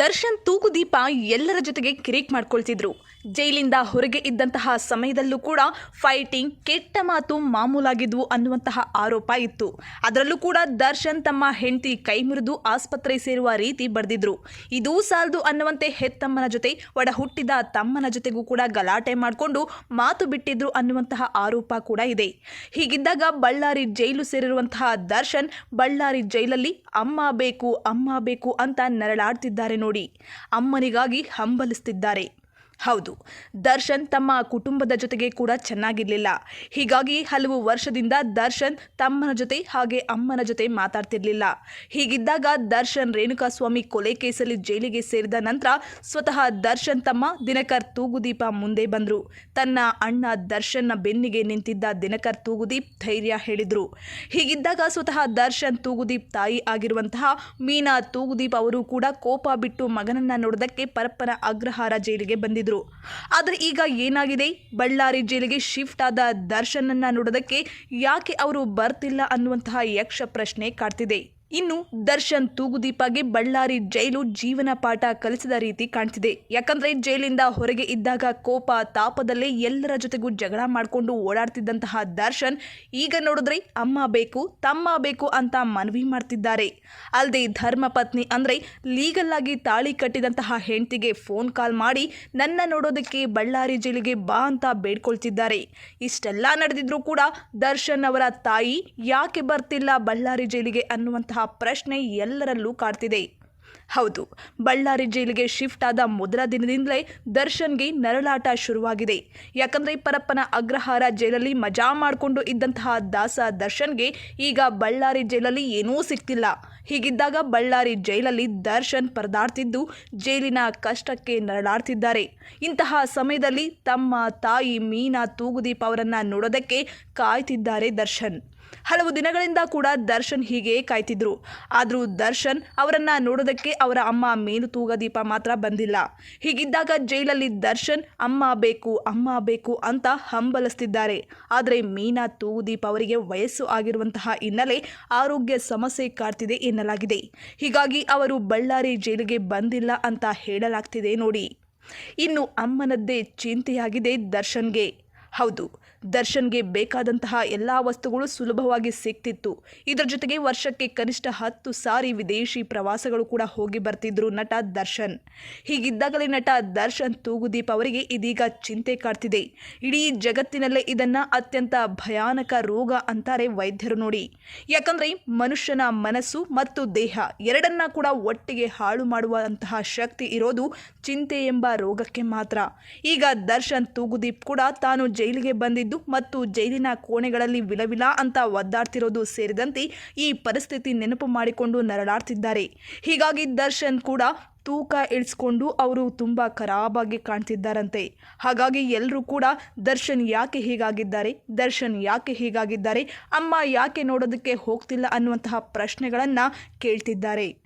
ದರ್ಶನ್ ತೂಗುದೀಪ ಎಲ್ಲರ ಜೊತೆಗೆ ಕಿರಿಕ್ ಮಾಡ್ಕೊಳ್ತಿದ್ರು. ಜೈಲಿಂದ ಹೊರಗೆ ಇದ್ದಂತಹ ಸಮಯದಲ್ಲೂ ಕೂಡ ಫೈಟಿಂಗ್ ಕೆಟ್ಟ ಮಾತು ಮಾಮೂಲಾಗಿದ್ವು ಅನ್ನುವಂತಹ ಆರೋಪ ಇತ್ತು. ಅದರಲ್ಲೂ ಕೂಡ ದರ್ಶನ್ ತಮ್ಮ ಹೆಂಡತಿ ಕೈ ಮುರಿದು ಆಸ್ಪತ್ರೆ ಸೇರುವ ರೀತಿ ಬರೆದಿದ್ರು ಇದೂ ಸಾಲದು ಅನ್ನುವಂತೆ ಹೆತ್ತಮ್ಮನ ಜೊತೆ ಒಡ ಹುಟ್ಟಿದ ತಮ್ಮನ ಜೊತೆಗೂ ಕೂಡ ಗಲಾಟೆ ಮಾಡಿಕೊಂಡು ಮಾತು ಬಿಟ್ಟಿದ್ರು ಅನ್ನುವಂತಹ ಆರೋಪ ಕೂಡ ಇದೆ. ಹೀಗಿದ್ದಾಗ ಬಳ್ಳಾರಿ ಜೈಲು ಸೇರಿರುವಂತಹ ದರ್ಶನ್ ಬಳ್ಳಾರಿ ಜೈಲಲ್ಲಿ ಅಮ್ಮ ಬೇಕು ಅಮ್ಮ ಬೇಕು ಅಂತ ನರಳಾಡ್ತಿದ್ದಾರೆ ನೋಡಿ ಅಮ್ಮನಿಗಾಗಿ ಹಂಬಲಿಸ್ತಿದ್ದಾರೆ ಹೌದು, ದರ್ಶನ್ ತಮ್ಮ ಕುಟುಂಬದ ಜೊತೆಗೆ ಕೂಡ ಚೆನ್ನಾಗಿರಲಿಲ್ಲ. ಹೀಗಾಗಿ ಹಲವು ವರ್ಷದಿಂದ ದರ್ಶನ್ ತಮ್ಮನ ಜೊತೆ ಹಾಗೆ ಅಮ್ಮನ ಜೊತೆ ಮಾತಾಡ್ತಿರ್ಲಿಲ್ಲ. ಹೀಗಿದ್ದಾಗ ದರ್ಶನ್ ರೇಣುಕಾಸ್ವಾಮಿ ಕೊಲೆ ಕೇಸಲ್ಲಿ ಜೈಲಿಗೆ ಸೇರಿದ ನಂತರ ಸ್ವತಃ ದರ್ಶನ್ ತಮ್ಮ ದಿನಕರ್ ತೂಗುದೀಪ ಮುಂದೆ ಬಂದರು. ತನ್ನ ಅಣ್ಣ ದರ್ಶನ್ನ ಬೆನ್ನಿಗೆ ನಿಂತಿದ್ದ ದಿನಕರ್ ತೂಗುದೀಪ್ ಧೈರ್ಯ ಹೇಳಿದರು. ಹೀಗಿದ್ದಾಗ ಸ್ವತಃ ದರ್ಶನ್ ತೂಗುದೀಪ್ ತಾಯಿ ಆಗಿರುವಂತಹ ಮೀನಾ ತೂಗುದೀಪ್ ಅವರು ಕೂಡ ಕೋಪ ಬಿಟ್ಟು ಮಗನನ್ನ ನೋಡೋದಕ್ಕೆ ಪರಪ್ಪನ ಅಗ್ರಹಾರ ಜೈಲಿಗೆ ಬಂದಿದ್ರು ಆದರೆ ಈಗ ಏನಾಗಿದೆ? ಬಳ್ಳಾರಿ ಜೈಲಿಗೆ ಶಿಫ್ಟ್ ಆದ ದರ್ಶನನ್ನ ನೋಡೋದಕ್ಕೆ ಯಾಕೆ ಅವರು ಬರ್ತಿಲ್ಲ ಅನ್ನುವಂತಹ ಯಕ್ಷ ಪ್ರಶ್ನೆ ಕಾಡ್ತಿದೆ. ಇನ್ನು ದರ್ಶನ್ ತೂಗುದೀಪಗೆ ಬಳ್ಳಾರಿ ಜೈಲು ಜೀವನ ಪಾಠ ಕಲಿಸಿದ ರೀತಿ ಕಾಣ್ತಿದೆ. ಯಾಕಂದ್ರೆ ಜೈಲಿಂದ ಹೊರಗೆ ಇದ್ದಾಗ ಕೋಪ, ತಾಪದಲ್ಲೇ ಎಲ್ಲರ ಜೊತೆಗೂ ಜಗಳ ಮಾಡಿಕೊಂಡು ಓಡಾಡ್ತಿದ್ದಂತಹ ದರ್ಶನ್ ಈಗ ನೋಡಿದ್ರೆ ಅಮ್ಮ ಬೇಕು, ತಮ್ಮ ಬೇಕು ಅಂತ ಮನವಿ ಮಾಡ್ತಿದ್ದಾರೆ. ಅಲ್ಲದೆ ಧರ್ಮ ಪತ್ನಿ ಅಂದ್ರೆ ಲೀಗಲ್ ಆಗಿ ತಾಳಿ ಕಟ್ಟಿದಂತಹ ಹೆಂಡತಿಗೆ ಫೋನ್ ಕಾಲ್ ಮಾಡಿ, ನನ್ನ ನೋಡೋದಕ್ಕೆ ಬಳ್ಳಾರಿ ಜೈಲಿಗೆ ಬಾ ಅಂತ ಬೇಡ್ಕೊಳ್ತಿದ್ದಾರೆ. ಇಷ್ಟೆಲ್ಲ ನಡೆದಿದ್ರೂ ಕೂಡ ದರ್ಶನ್ ಅವರ ತಾಯಿ ಯಾಕೆ ಬರ್ತಿಲ್ಲ ಬಳ್ಳಾರಿ ಜೈಲಿಗೆ ಅನ್ನುವಂತಹ ಪ್ರಶ್ನೆ ಎಲ್ಲರಲ್ಲೂ ಕಾಡ್ತಿದೆ. ಹೌದು, ಬಳ್ಳಾರಿ ಜೈಲಿಗೆ ಶಿಫ್ಟ್ ಆದ ಮೊದಲ ದಿನದಿಂದಲೇ ದರ್ಶನ್ಗೆ ನರಳಾಟ ಶುರುವಾಗಿದೆ. ಯಾಕಂದ್ರೆ ಪರಪ್ಪನ ಅಗ್ರಹಾರ ಜೈಲಲ್ಲಿ ಮಜಾ ಮಾಡಿಕೊಂಡು ಇದ್ದಂತಹ ದಾಸ ದರ್ಶನ್ಗೆ ಈಗ ಬಳ್ಳಾರಿ ಜೈಲಲ್ಲಿ ಏನೂ ಸಿಗ್ತಿಲ್ಲ. ಹೀಗಿದ್ದಾಗ ಬಳ್ಳಾರಿ ಜೈಲಲ್ಲಿ ದರ್ಶನ್ ಪರದಾಡ್ತಿದ್ದು ಜೈಲಿನ ಕಷ್ಟಕ್ಕೆ ನರಳಾಡ್ತಿದ್ದಾರೆ. ಇಂತಹ ಸಮಯದಲ್ಲಿ ತಮ್ಮ ತಾಯಿ ಮೀನಾ ತೂಗುದೀಪ್ ಅವರನ್ನ ನೋಡೋದಕ್ಕೆ ಕಾಯ್ತಿದ್ದಾರೆ ದರ್ಶನ್. ಹಲವು ದಿನಗಳಿಂದ ಕೂಡ ದರ್ಶನ್ ಹೀಗೆ ಕಾಯ್ತಿದ್ರು. ಆದರೂ ದರ್ಶನ್ ಅವರನ್ನ ನೋಡೋದಕ್ಕೆ ಅವರ ಅಮ್ಮ ಮೇನು ತೂಗದೀಪ ಮಾತ್ರ ಬಂದಿಲ್ಲ. ಹೀಗಿದ್ದಾಗ ಜೈಲಲ್ಲಿ ದರ್ಶನ್, ಅಮ್ಮ ಬೇಕು ಅಮ್ಮ ಬೇಕು ಅಂತ ಹಂಬಲಿಸ್ತಿದ್ದಾರೆ. ಆದರೆ ಮೀನಾ ತೂಗುದೀಪ ಅವರಿಗೆ ವಯಸ್ಸು ಆಗಿರುವಂತಹ ಹಿನ್ನೆಲೆ ಆರೋಗ್ಯ ಸಮಸ್ಯೆ ಕಾಡ್ತಿದೆ ಎನ್ನಲಾಗಿದೆ. ಹೀಗಾಗಿ ಅವರು ಬಳ್ಳಾರಿ ಜೈಲಿಗೆ ಬಂದಿಲ್ಲ ಅಂತ ಹೇಳಲಾಗ್ತಿದೆ ನೋಡಿ. ಇನ್ನು ಅಮ್ಮನದ್ದೇ ಚಿಂತೆಯಾಗಿದೆ ದರ್ಶನ್ಗೆ. ಹೌದು ದರ್ಶನ್ಗೆ ಬೇಕಾದಂತಹ ಎಲ್ಲ ವಸ್ತುಗಳು ಸುಲಭವಾಗಿ ಸಿಗ್ತಿತ್ತು. ಇದರ ಜೊತೆಗೆ ವರ್ಷಕ್ಕೆ ಕನಿಷ್ಠ ಹತ್ತು ಸಾರಿ ವಿದೇಶಿ ಪ್ರವಾಸಗಳು ಕೂಡ ಹೋಗಿ ಬರ್ತಿದ್ರು ನಟ ದರ್ಶನ್. ಹೀಗಿದ್ದಾಗಲೇ ನಟ ದರ್ಶನ್ ತೂಗುದೀಪ್ ಅವರಿಗೆ ಇದೀಗ ಚಿಂತೆ ಕಾಡ್ತಿದೆ. ಇಡೀ ಜಗತ್ತಿನಲ್ಲೇ ಇದನ್ನ ಅತ್ಯಂತ ಭಯಾನಕ ರೋಗ ಅಂತಾರೆ ವೈದ್ಯರು ನೋಡಿ. ಯಾಕಂದ್ರೆ ಮನುಷ್ಯನ ಮನಸ್ಸು ಮತ್ತು ದೇಹ ಎರಡನ್ನ ಕೂಡ ಒಟ್ಟಿಗೆ ಹಾಳು ಮಾಡುವಂತಹ ಶಕ್ತಿ ಇರೋದು ಚಿಂತೆ ಎಂಬ ರೋಗಕ್ಕೆ ಮಾತ್ರ. ಈಗ ದರ್ಶನ್ ತೂಗುದೀಪ್ ಕೂಡ ತಾನು ಜೈಲಿಗೆ ಬಂದಿದ್ದು ಮತ್ತು ಜೈಲಿನ ಕೋಣೆಗಳಲ್ಲಿ ವಿಲವಿಲ ಅಂತ ಒದ್ದಾಡ್ತಿರೋದು ಸೇರಿದಂತೆ ಈ ಪರಿಸ್ಥಿತಿ ನೆನಪು ಮಾಡಿಕೊಂಡು ನರಳಾಡ್ತಿದ್ದಾರೆ. ಹೀಗಾಗಿ ದರ್ಶನ್ ಕೂಡ ತೂಕ ಇಳಿಸ್ಕೊಂಡು ಅವರು ತುಂಬ ಖರಾಬಾಗಿ ಕಾಣ್ತಿದ್ದಾರಂತೆ. ಹಾಗಾಗಿ ಎಲ್ಲರೂ ಕೂಡ ದರ್ಶನ್ ಯಾಕೆ ಹೀಗಾಗಿದ್ದಾರೆ, ದರ್ಶನ್ ಯಾಕೆ ಹೀಗಾಗಿದ್ದಾರೆ, ಅಮ್ಮ ಯಾಕೆ ನೋಡೋದಕ್ಕೆ ಹೋಗ್ತಿಲ್ಲ ಅನ್ನುವಂತಹ ಪ್ರಶ್ನೆಗಳನ್ನು ಕೇಳ್ತಿದ್ದಾರೆ.